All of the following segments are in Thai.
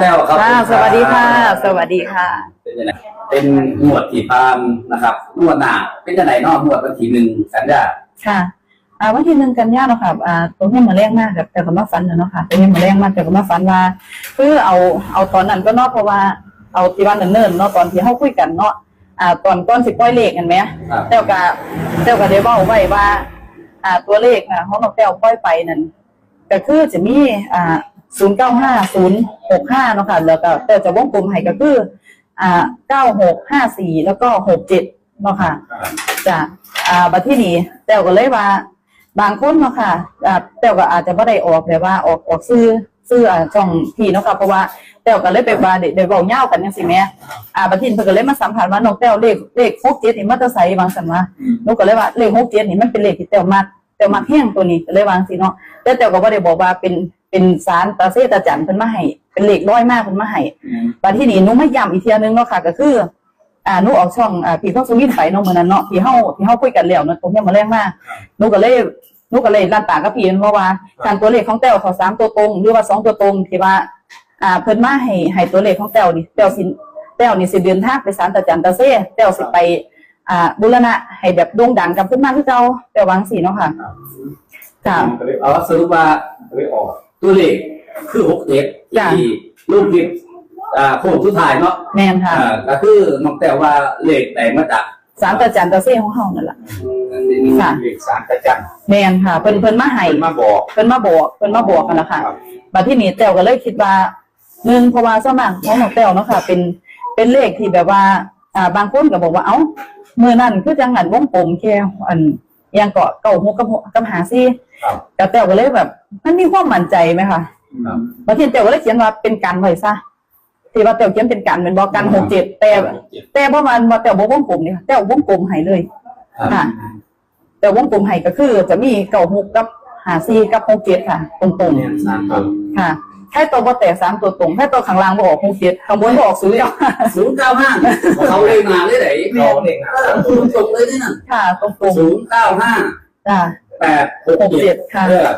แต้วครับค่ะสวัสดีค่ะ สวัสดีค่ะ เป็นยังไงเป็นหมวดที่ตามนะครับหมวดหนาเป็นยังไงเนอกหมวดวันที่หนึ่งกันยาค่ะอ่าวันที่หนึ่งกันยาเนาะค่ะอ่าตรงนี้มาแรงมากแต่ก็มาฝันเนาะค่ะตรงนี้มาแรงมากแต่ก็มาฝันว่าคือเอาเอาตอนนั้นก็เนาะเพราะว่าเอาที่วันเนิ่นๆเนาะตอนที่เฮาคุยกันเนาะอ่าตอนก้อนสิปล่อยเลขกันไหมครับเต้วก็เต้วก็ได้เว้าไว้ว่า อ่าตัวเลขนะของน้องแต้วปล่อยไปนั่นก็คือจะมีอ่า ศูนย์เก้าห้าศูนย์หกห้าเนาะค่ะแล้วก็แต่จะวงกลมให้ก็คือ อ่าเก้าหกห้าสี่แล้วก็หกเจ็ดเนาะค่ะจะอ่าบัดที่นี้แต้วก็เลยว่า บางคนเนาะค่ะอ่าแต้วก็อาจจะไม่ได้ออกแบบว่าออกออกซื้อซื้ออ่าช่องพี่เนาะค่ะเพราะว่าแต้วก็เลยไปว่าเด็กเด็กเบาเง่ากันยังสิแม่อ่าบัดที่นี้เพิ่นก็เลยมาสัมผัสว่าน้องแต้วเลขเลขหกเจ็ดนี่มันจะใส่บางสันว่าหนูก็เลยว่าเลขหกเจ็ดนี่มันเป็นเลขที่แต้วมักแต้วมักแห้งตัวนี้ก็เลยวางสิเนาะแต่แต้วก็บ่ได้บอกว่าเป็น เป็นสารตาเซตาจันเพิ่นมาให้เป็นเลขร้อยมากเพิ่นมาให้บัดที่นี้หนูไม่ย้ำอีกเทียนึงเนาะค่ะ ก็คือ อ่าหนูออกช่องอ่าพี่ต้องสวินไปเนาะมื้อนั้นเนาะที่เฮาที่เฮาคุยกันแล้วเนาะตรงเนี้ยมาแรงมากหนูก็เลยหนูก็เลยลั่นปากกับพี่เพราะว่าการตัวเลขของแต้วเขาสามตัวตรง หรือว่าสองตัวตรงที่ว่า อ่าเพิ่นมาให้ให้ตัวเลขของแต้วนี่แต้วสิแต้วนี่สิเดินทางไปศาลตาจันตาเซ่แต้วสิไปอ่าบุรณะให้แบบโด่งดังกับขึ้นมาคือเก่าแต้ววาจังสีเนาะค่ะจ้ะก็เลยเอาสรุปว่าก็เลยออก ตัวเลขคือหกเจ็ดจ้ะ ที่ลูกดิบอ่าโค้งสุดท้ายเนาะแม่นค่ะอ่าก็คือน้องแต่ว่าเลขแต่มาจากศาลตาจันตาเซ่ของเฮานั่นล่ะ ค่ะเอกสารกระจันแม่นค่ะเพิ่นเพิ่นมาให้เป็นมาบอก เพิ่นมาบอกเพิ่นมาบอกกันละค่ะ ครับ บัดที่นี้แต้วก็เลยคิดว่าหนึ่งเพราะว่าสวนมัครของน้องแต้วเนาะค่ะ เป็นเป็นเลขที่แบบว่า อ่าบางคนก็บอกว่าเอ้าเมื่อนั้นคือจังหันวงกลมแค่อัน อิหยังเกาะเก่าหกกับหกกับหาซี่ครับแต่แต้วก็เลยแบบ มันมีความมั่นใจไหมคะครับบัดที่แต้วก็เลยเขียนว่าเป็นกันไว้ซะที่ว่าแต้วเขียนเป็นกันเป็นบอกกันหกเจ็ดแต่แต่ประมาณว่าแต้วบ่วงกลมนี่ค่ะแต้ววงกลมให้เลยค่ะ แต่วงกลมให้ก็คือ จะมีเก่าหกกับหาซี่กับหกเจ็ดค่ะ ตรงๆเนี่ยสามตัวค่ะ แค่ตัวบ่แตกสามตัวตรงแค่ตัวข้างล่างบออกหกเจ็ดข้างบนบออกศูนย์เก้าศูนย์เก้าห้าเขาเลยมาเลยไหนเขาเองนะเออตรงตรงๆเลยนี่นะค่ะตรงตรงศูนย์เก้าห้าๆจ้าแปดหกหกเจ็เจ็ดดค่ะเออ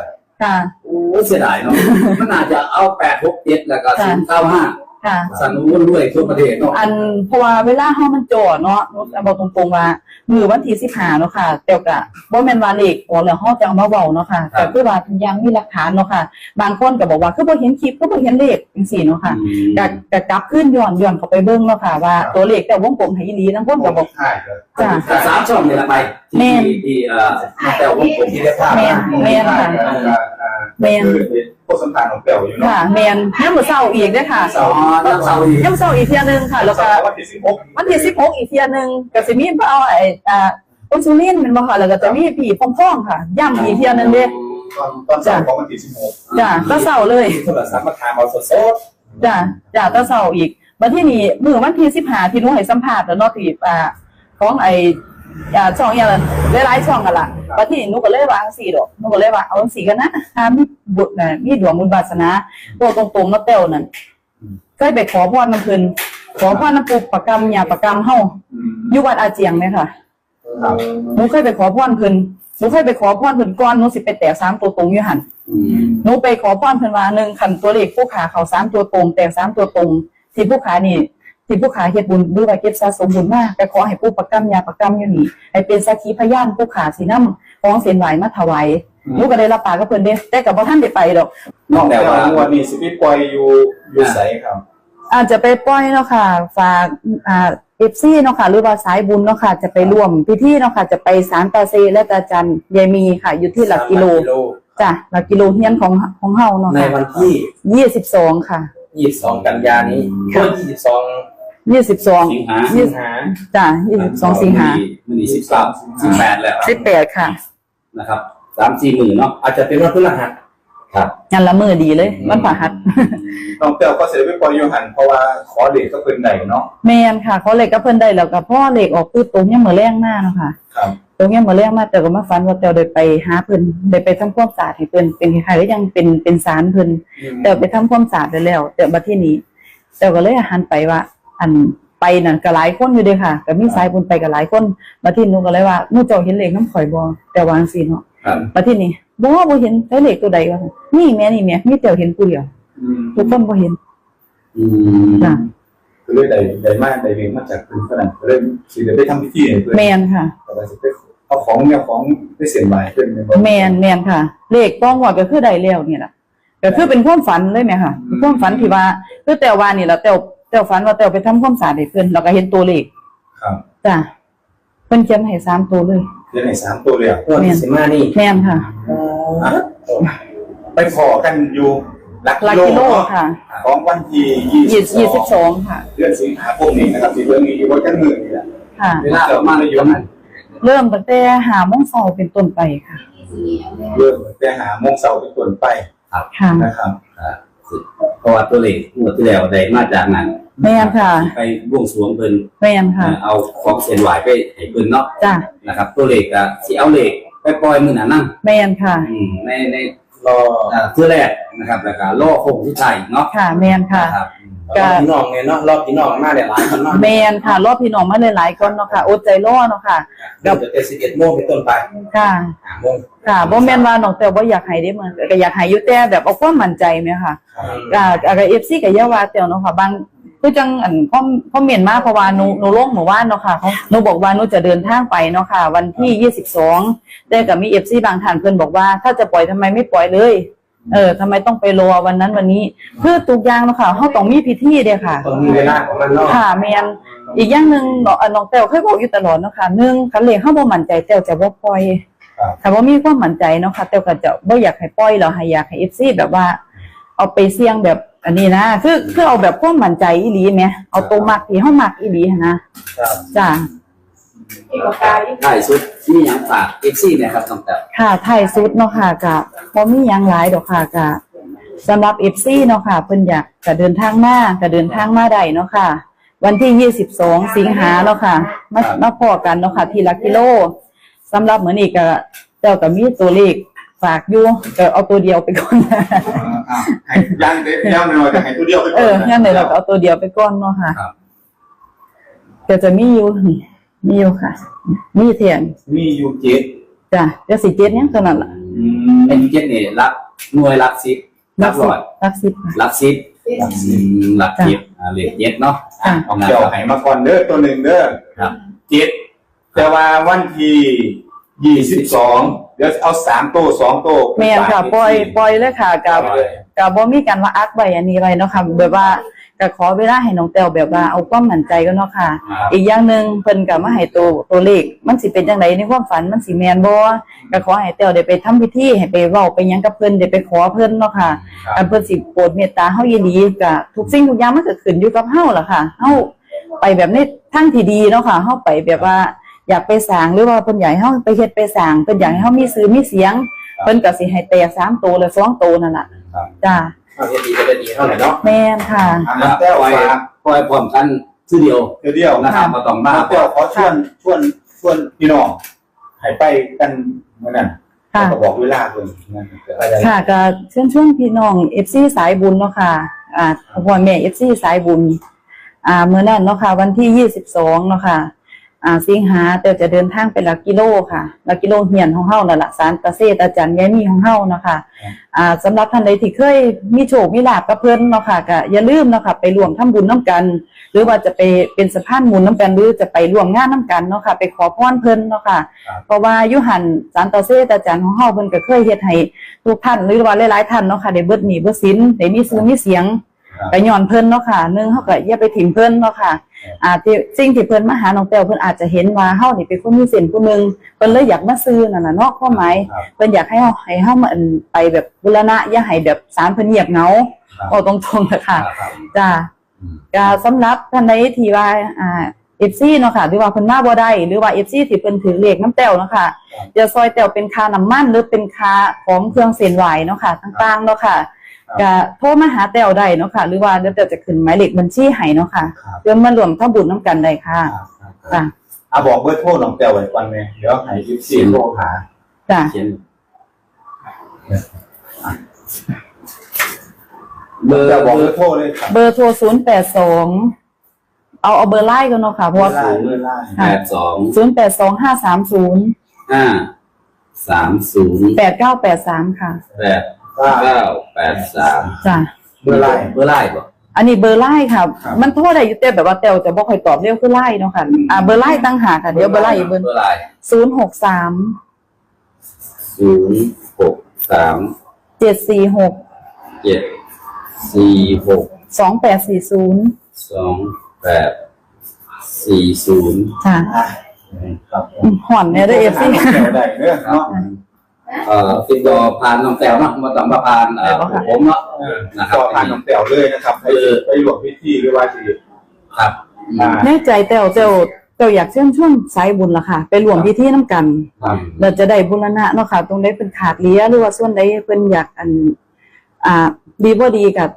ค่ะโอ้เสียดายเนาะมันอาจจะเอาแปดหกเจ็ดแล้วก็ค่ะศูนย์เก้าห้า ค่ะ สั่งรุ่นด้วยทั่วประเทศเนาะอันเพราะว่าเวลาเฮามันจ่อเนาะบอกตรงๆว่ามือวันที่สิบห้าเนาะค่ะแต่กะบ่แม่นว่าเลขออกแล้วเฮาจะเอามาเว้าเนาะค่ะแต่คือว่ายังมีหลักฐานเนาะค่ะ บางคนก็บอกว่าคือบ่เห็นคลิปก็บ่เห็นเลขจังซี่เนาะค่ะอืมก็ก็กลับขึ้นย้อนย้อนเข้าไปเบิ่งเนาะค่ะว่าตัวเลขแต่วงกลมให้อีหลีทั้งคนก็บอกใช่เลยจ้ะแต่สามช่องเนี่ยละไปแม่ที่นที่เอ่อแต่วงกลมที่ได้ภาพแม่นแม่นค่ะแม่นคือพวกสัมผัสของเปลวอยู่เนาะค่ะแม่นยามมื้อเช้าอีกเด้อค่ะอ๋อแล้วเสาร์อีกยามมื้อเช้าอีกเที่ยหนึงค่ะ แล้วก็วันที่สิบหกวันที่สิบหกอีกเทียหนึ่งก็สิมีเอาไอ้อ่าคนสุรินทร์เป็นบ่ค่ะแล้วก็จะมีผีพองๆค่ะ ย่ำอีกเทียหนึงเด้ ตอนตอนเช้าของวันที่สิบหกจ้ะตะเสาเลยโทรศัพท์มาถามเอาสดจ้ะจ้ะตะเสาอีกวันที่นี่มื้อวันที่สิบห้าที่หนูให้สัมภาษณ์แล้วเนาะที่อ่าของไอ้อ่าช่องอย่างนั้นหลายๆช่องกันล่ะ วันที่นี่หนูก็เลยว่าจังซี่ดอกหนูก็เลยว่าเอาจังซี่กันนะถ้ามีบุญน่ะมีดวงบุญวาสนาตัวตรงๆเนาะแต้วนั่นเคยไปขอพรนำเพิ่นขอพรนำปู่ประกรรมยาประกรรมเฮาๆอยู่วัดอาเจียงไหมค่ะครับหนูเคยไปขอพรเพิ่นหนูเคยไปขอพรเพิ่นก่อนหนูสิไปแตะสามตัวตรงอยู่หันอืมหนูไปขอพรเพิ่นว่าหนึ่งขันตัวเลขผู้ขาเขาสามตัวตรง แตกสามตัวตรง ที่ผู้ขานี่ ที่ผู้ขาเฮ็ดบุญหรือว่าเก็บสะสมบุญมากแต่ขอให้ผู้ประกรรมยาประกรรมอยู่นี่ให้เป็นสักขีพยานผู้ขาสินำของเส้นไหวมาถวายหนูก็ได้รับปากกับเพิ่นเด้แต่ก็บ่ทันได้ไปดอกนอกจากวันนี้สิบปล่อยอยู่อยู่ใสครับ อาจจะไปปล่อยเนาะค่ะ ฝากอ่าเอฟซีเนาะค่ะหรือว่าสายบุญเนาะค่ะ จะไปร่วมพิธีเนาะค่ะ จะไปสารตาเซและตาจันยายมีค่ะ อยู่ที่หลักกิโลจ้ะหลักกิโลเฮียนของของเฮาเนาะในค่ะวันที่ยี่สิบสองค่ะ22กันยานี้ค่ะวันที่22 ยี่สิบสองสิงหาสิงหาจ้ะยี่สิบสองสิงหามันนี่สิบสามสิบแปดแล้วสิบแปดค่ะ นะครับสามสี่หมื่นเนาะอาจจะเป็นวันพฤหัสครับงานละมือดีเลยวันพฤหัสน้องเปลวก็เสร็จไปปล่อยอยู่หันเพราะว่าขอเด็กก็เป็นไหนเนาะแมนค่ะเขาเหล็กก็เพิ่นได้แล้วก็พ่อเหล็กออกคือตรงเนี้ยเหมือนแรงมากเนาะค่ะครับตรงเนี้ยเหมือนแรงมากแต่ก็มาฝันว่าแต่ได้ไปหาเพิ่นได้ไปทำความสะอาดให้เพิ่นเป็นคล้ายๆก็ยังเป็นเป็นสารเพิ่นแต่ไปทำความสะอาดไปแล้วแต่บัดที่นี้แต่ก็เลยหันไปว่า อันไปนั่นก็หลายคนอยู่เด้ค่ะก็มีสายบุญไปกับหลายคนบัดที่หนูก็เลยว่าหนูเจ้าเห็นเลขน้ำข่อยบ่แต่วาจังซี่เนาะครับบัดที่นี้บ่บ่เห็นได้เลขตัวใดก็นี่แม่นี่แม่มีแต่เห็นผู้เดียวอืมทุกคนบ่เห็นอืมจ้ะก็เลยได้ได้มาได้เรียนมาจากคุณฝรั่งก็เลยสิได้ไปทำพิธีให้เพิ่นแมนค่ะก็เลยสิไปเอาของเนี่ยของไปเสียนใหม่เพิ่นเนี่ยบ่แมนแมนค่ะ เลขป้องว่าก็คือได้แล้วนี่แหละก็คือเป็นความฝันเลยไหมค่ะเป็นความฝันที่ว่าคือแต่ว่านี่แหละแต่ว แต่วฝันว่าแต่วไปทำความสะอาดให้เพิ่นแล้วก็เห็นตัวเลขครับจ้ะเพิ่นเขียนให้สามตัวเลยเรียนให้สามตัวเลยอะงวดที่สิมานี่แมนค่ะอะไปขอกันอยู่หลักหลักกิกิโลโลเนาะค่ะของวันที่ยี่สิบยี่สิบส22องค่ะ เดือนสิงหาคมนี้นะครับที่เรื่องนี้อยู่บนกันมือนี่แหละค่ะ เวลาประมาณประมาณเริ่มตั้งแต่หาโมงเช้าเป็นต้นไปค่ะ เริ่มแต่หาโมงเสาร์เป็นต้นไปค่ะ นะครับ อ่าเพราะว่าตัวเลขงวดที่แล้วได้มาจากนั้น แม่นค่ะไปบวงสรวงเพิ่นแมนค่ะ เอาของเส้นไหวไปให้เพิ่นเนาะจ้ะ นะครับ ตัวเลขก็สิเอาเลขไปปล่อยมื้อนั้นนั่งแมนค่ะ อืมในในรอ อ่าเทื่อแรกนะครับแล้วก็ล่อโค้งสุดท้ายอีกเนาะค่ะ แมนค่ะ นะครับ รอบพี่น้องเนี่ยเนาะรอบพี่น้องมาหลายๆคนเนาะแมนค่ะ รอบพี่น้องมาหลายๆคนเนาะค่ะอดใจรอเนาะค่ะเดี๋ยวจะเป็นสิบเอ็ดโมงเป็นต้นไปค่ะห้าโมงค่ะบ่แม่นว่าน้องแต้วบ่อยากให้ได้เหมือนก็อยากให้อยู่แต่แบบเอาความมั่นใจแม่ค่ะก็ก็ FC ก็อย่าว่าแต้วเนาะค่ะบางคือจังอันคอมคอมเมนต์มาเพราะว่าหนูหนูลงเมื่อวานเนาะค่ะหนูบอกว่าหนูจะเดินทางไปเนาะค่ะ วันที่22แต่ก็มี FC บางท่านเพิ่นบอกว่า ถ้าจะปล่อยทำไมไม่ปล่อยเลย เออทำไมต้องไปรอวันนั้นวันนี้ เพื่อทุกอย่างเนาะค่ะเฮาต้องมีพิธีเด้ค่ะ ต้องมีเวลาของมันเนาะค่ะแมนอีกอย่างหนึ่งเนาะอะน้องแต้วเคยบอกอยู่ตลอดเนาะค่ะหนึ่งคันเลขเฮาบ่มั่นใจแต้วจะบ่ปล่อยครับถ้าบ่มีความมั่นใจเนาะค่ะแต้วก็จะบ่อยากให้ปล่อยแล้วให้อยากให้ FC แบบว่า เอาไปเสี่ยงแบบอันนี้นะคือคือเอาแบบความมั่นใจอีหลีแหมเอาตัวมักที่เฮามักอีหลีหั้นนะครับ จ้า ท้ายสุดมีหยังฝาก FC เนี่ยครับน้องแต้วค่ะท้ายสุดเนาะค่ะก็บ่มีหยังหลายดอกค่ะก็สำหรับ FC เนาะค่ะเพิ่นอยากจะเดินทางมาก็เดินทางมาได้เนาะค่ะ วันที่ 22 สิงหาเนาะค่ะ มามาพอกันเนาะค่ะทีละกิโลสำหรับเหมือนอีกก็เจ้าก็มีตัวเลขฝากอยู่ก็เอาตัวเดียวไปก่อนอ่าให้ย่างเด็ดย่างหน่อยแต่ให้ตัวเดียวไปก่เออนองั้นเลยเราก็เอาตัวเดียวไปก่อนเนาะค่ะครับ ก็จะมีอยู่นี่ มีอยู่ค่ะ มีเทียนมีอยู่เจ็ดจ้ะเดี๋ยวสิเจ็ดยังเท่านั้นล่ะอืมไอ้เจ็ดนี่รักหน่วยรักสิบรักร้อยรักสิบค่ะ รักสิบอืมรักเจ็ดอ่าเลขเจ็ดเนาะจ้ะเอาเกี่ยวให้มาก่อนเด้อตัวหนึ่งเด้อครับ เจ็ดแต่ว่าวันที่ยี่สิบสองเดี๋ยวเอาสามโต้สองโต้แม่นค่ะปล่อยปล่อยเลยค่ะกับก็บ่มีการว่าอักไว้อันนี้ไว้เนาะค่ะแบบว่า ก็ขอเวลาให้น้องแต้วแบบว่าเอาความมั่นใจก็เนาะค่ะ ครับ อีกอย่างหนึ่งเพิ่นก็มาให้ตัวตัวเลขมันสิเป็นจังไดในความฝันมันสิแม่นบ่ก็ขอให้แต้วได้ไปทำพิธีให้ไปเว้าไปหยังกับเพิ่นได้ไปขอเพิ่นเนาะค่ะครับอันเพิ่นสิโปรดเมตตาเฮายินดีก็ทุกสิ่งทุกอย่างมันก็ขึ้นอยู่กับเฮาล่ะค่ะเฮาไปแบบในทางที่ดีเนาะค่ะเฮาไปแบบว่าอยากไปสร้างหรือว่าเพิ่นอยากให้เฮาไปเฮ็ดไปสร้างเพิ่นอยากให้เฮามีชื่อมีเสียง เพิ่นก็สิให้แตกสามโตหรือสองโตนั่นล่ะครับ จ้า เอาเฮ็ดดีก็ได้ดีเท่าไหร่เนาะแม่นค่ะ อ่าแต้วปล่อยฝาก ปล่อยพร้อมกันทีเดียวเดี๋ยวเดียวนะนะคครัรับบมาต้องมาแต้วขอชวนชวนชวนพี่น้องให้ไปกันเมื่อนั้นค่ะก็บอกเวลาเพิ่นนั่นก็ได้ค่ะก็เชิญชวนพี่น้อง FC สายบุญเนาะค่ะอ่าพ่อแม่ FC สายบุญ อ่าเมื่อนั้นเนาะค่ะ วันที่22เนาะค่ะ อ่าสิงหาแต่จะเดินทางไปหลักกิโลค่ะหลักกิโลเฮียนของเฮานั่นล่ะสารตะเซตอาจารย์ยายมีของเฮาเนาะค่ะอ่าสำหรับท่านใดที่เคยมีโชคมีลาภกับเพิ่นเนาะค่ะก็อย่าลืมเนาะค่ะไปร่วมทำบุญน้กัน หรือว่าจะไปเป็นสะพานบุญน้กันหรือจะไปร่วมงานน้กันเนาะค่ะไปขอพรเพิ่นเนาะค่ะเพราะว่ายุหันสารตาเซตอาจารย์ของเฮาเพิ่นก็เคยเฮ็ดให้ทุกท่านหรือว่าหลายๆท่านเนาะค่ะได้เบิดหนี้เบิดสินได้มีชื่อมีเสียงครับ ก็ย้อนเพิ่นเนาะค่ะหนึงเฮาก็อย่าไปถิ่มเพิ่นเนาะค่ะอ่าที่สิ่งที่เพิ่นมาหาน้องแต้วเพิ่นอาจจะเห็นว่าเฮานี่เป็นคนมีเส้นผู้หนึงเพิ่นเลยอยากมาซื้อนั่นน่ะเนาะความหมายครับเพิ่นอยากให้เฮาให้เฮามาอันไปแบบบูรณะอย่าให้แบบสารเพิ่นเงียบเหงาครับเอาตรงๆนะคะครับจ้าอืมก็สำหรับท่านใดที่ว่าอ่า FC เนาะค่ะหรือว่าเพิ่นมาบ่ได้หรือว่า FC ที่เพิ่นถือเลขน้ำแต้วเนาะค่ะจะซอยแต้วเป็นค่าน้ำมันหรือเป็นค่าของเครื่องเส้นไหวเนาะค่ะต่างๆเนาะค่ะ ก็โทรมาหาแต้วได้เนาะค่ะ หรือว่าเดี๋ยวแต้วจะขึ้นหมายเลขบัญชีให้เนาะค่ะครับ เพื่อมารวมทำบุญน้ำกันได้ค่ะครับครับจ้าอะบอกเบอร์โทรน้องแต้วไว้ก่อนไหมเดี๋ยวให้ยิปซีโทรหาจ้าเขียนเบอร์จะเบบอกอเบอร์ร์โทรเลยครับเบอร์โทร082เอาเอาเบอร์ไลน์กันเนาะค่ะเพราะว่าเบอร์ไลน์แปดสอง082 530ห้าสามศูนย์8983ค่ะ แปด เก้าแปดสามจ้าเบอร์ไลน์เบอร์ไล่บ่ อันนี้เบอร์ไล่ค่ะ ครับ มันโทษได้อยู่แต่แบบว่าแต้วจะบ่ค่อยตอบเร็วคือไล่เนาะค่ะอ่าเบอร์ไล่ตั้งหากค่ะเดี๋ยวเบอร์ไล่อีกเบอร์เบอร์อะไรศูนย์หกสามศูนย์หกสามเจ็ดสี่หกเจ็ดสี่หกสองแปดสี่ศูนย์สองแปดสี่ศูนย์ค่ะครับห่อนเนี่ยด้วยเอฟซีหาน้องแต้วได้เนอะเนาะ เอ่อติดต่อผ่านน้องแต้วเนาะมาต้องมาผ่านเอ่อผมเนาะเออนะครับก็ผ่านน้องแต้วเลยนะครับไปไปหลวงพิธีหรือว่าที่ครับอ่า แน่ใจแต้วเจ้าเจ้าอยากเชื่อมช่วงสายบุญละค่ะ ไปรวมพิธีน้ำกัน ครับเราจะได้บุรณะเนาะค่ะ ตรงได้เป็นขาดเหลี้ยหรือว่าส่วนใดเพิ่นอยากอัน อ่า ดีบ่ดีกับ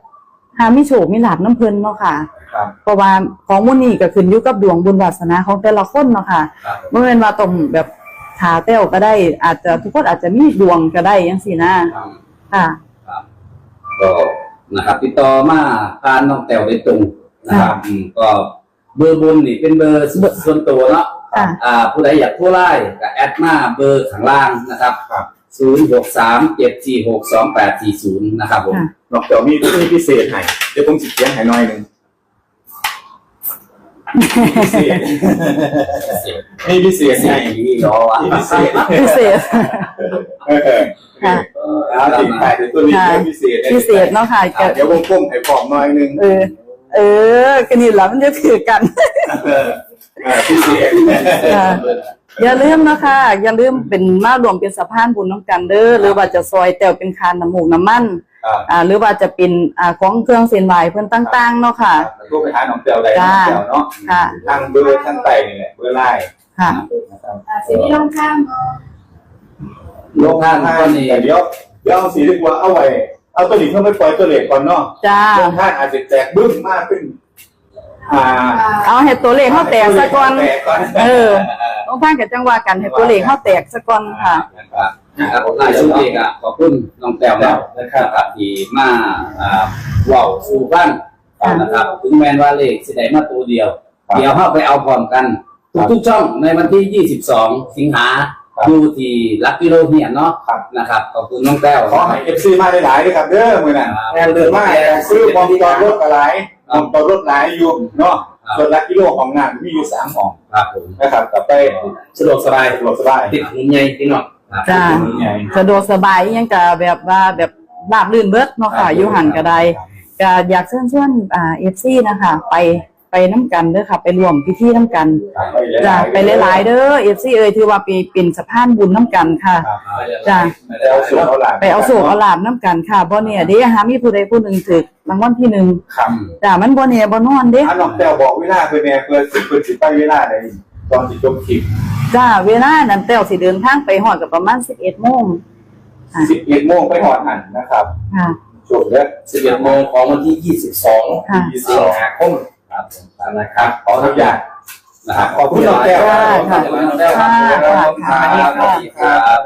หามิโชคมิลาบน้ำเพิ่นเนาะค่ะ ครับ เพราะว่าของมื้อนี้ก็ขึ้นอยู่กับดวงบุญวาสนาของแต่ละคนเนาะค่ะครับ บ่แม่นว่าต้องแบบ ถาแต้วก็ได้ อาจจะทุกคนอาจจะมีดวงก็ได้จังซี่นะครับค่ะก็นะครับติดต่อมาผ่านน้องแต้วโดยตรงนะครับอืมก็เบอร์บนนี่เป็นเบอร์ส่วนตัวเนาะค่ะ อ่าผู้ใดอยากโทรไล่ก็แอดมาเบอร์ข้างล่างนะครับครับ ศูนย์หกสามเจ็ดสี่หกสองแปดสี่ศูนย์นะครับผม ค่ะน้องแต้วมีมีพิเศษให้เดี๋ยวผมสิเขียนให้หน่อยหนึง พิเศษมีพิเศษเสียให้งนี้รออะมีพิเศษพิเศษเออค่ะ แล้วติดถ่ายในตัวนี้ค่ะเป็นพิเศษพิเศษเนาะค่ะอะจะเดี๋ยววงกลมให้พร้อมหน่อยหนึงเออ เออก็นี่แหละมันจะถือกัน เอออ่าพิเศษค่ะ อย่าลืมนะคะ อย่าลืมเป็นมารวมเป็นสะพานบุญน้ำกันเด้อหรือว่าจะซอยแต้วเป็นคานน้ำหมูกน้ำมัน ครับอ่าหรือว่าจะเป็นอ่าของเครื่องเส้นไหวเพิ่นต่างๆเนาะค่ะแล้วก็ไปหาน้องแต้วได้น้องแต้วเนาะค่ะ ทางเบอร์ทางไต่นี่แหละเบอร์ไลน์ค่ะ นะครับสีนี้ลงข้างโลกท่านก็นี่ แต่เดี๋ยวเดี๋ยวเอาสีดีกว่าเอาไว้เอาตัวนี้เข้าไปปล่อยตัวเหล็กก่อนเนาะจ้าลงท่านอาจจะแตกบึ้มมากขึ้น อ่าเอาให้ตัวเลขเฮาแตกซะก่อน แตกก่อน เออ ต้องฟังกับจังหวะกันให้ตัวเลขเฮาแตกซะก่อนค่ะ นะครับ นะครับหลายช่วงเอกอะขอบคุณน้องแต้วนะนะคครัรับบที่มาอ่าเว้าสู่บ้านนะครับถึงแม้ว่าเลขสิได้มาตัวเดียว เดี๋ยวเข้าไปเอาพร้อมกัน ทุกๆช่องในวันที่ 22 สิงหาอยู่ที่ลักกิโลเฮียนเนาะนะครับขอบคุณน้องแต้วขอให้เอฟซีมาหลายๆด้วยครับเด้อมือนั้นแอนเดินมาซื้อบอมจอดรถอะไรบอมจอดรถหลายอยู่เนาะส่วนลักกิโลของงานมีอยู่สามของครับผมนะครับกลับไปสะดวกสบายสะดวกสบายติดหุ่นใหญ่พี่น้องครับ จ้าไงสะดวกสบายอิหยังก็แบบว่าแบบราบรื่นเบิดเนาะค่ะอยู่หันก็ได้ก็อยากเชิญชวนอ่า FC นะคะ ไปไปน้ำกันเด้อค่ะ ไปรวมพิธีน้ำกันจ้ะไปหลาย ๆ เด้อ FC เอ้ยถือว่าไปเป็นสะพานบุญน้ำกันค่ะจ้ะไปเอาสูตรเอาหลานไปเอาโศกเอาลาบน้ำกันค่ะบ่เนี่ยเด้หามีผู้ใดผู้หนึ่งถึกรางวัลที่หนึ่งครับจ้ะมันบ่เนี่ยบ่นอนเด้อันน้องแต้วบอกเวลาคือเนี่ยเพื่อสิเพื่อสิไปเวลาใดตอนที่จบคลิป จ้าเวลานั้นแต้วสิเดินทางไปฮอดก็ประมาณ11โมงสิบเอ็ดโมงไปหอดหันนะครับค่ะช่วงเนี้ย11โมงของวันที่22ค่ะยี่สิบสิสงองหาคมครับผมนะครับขออนุญาตนะครับขอบคุณน้องแต้วค่ะขอบคุณน้องแต้วครับค่ะค่ะสวัสดีครับ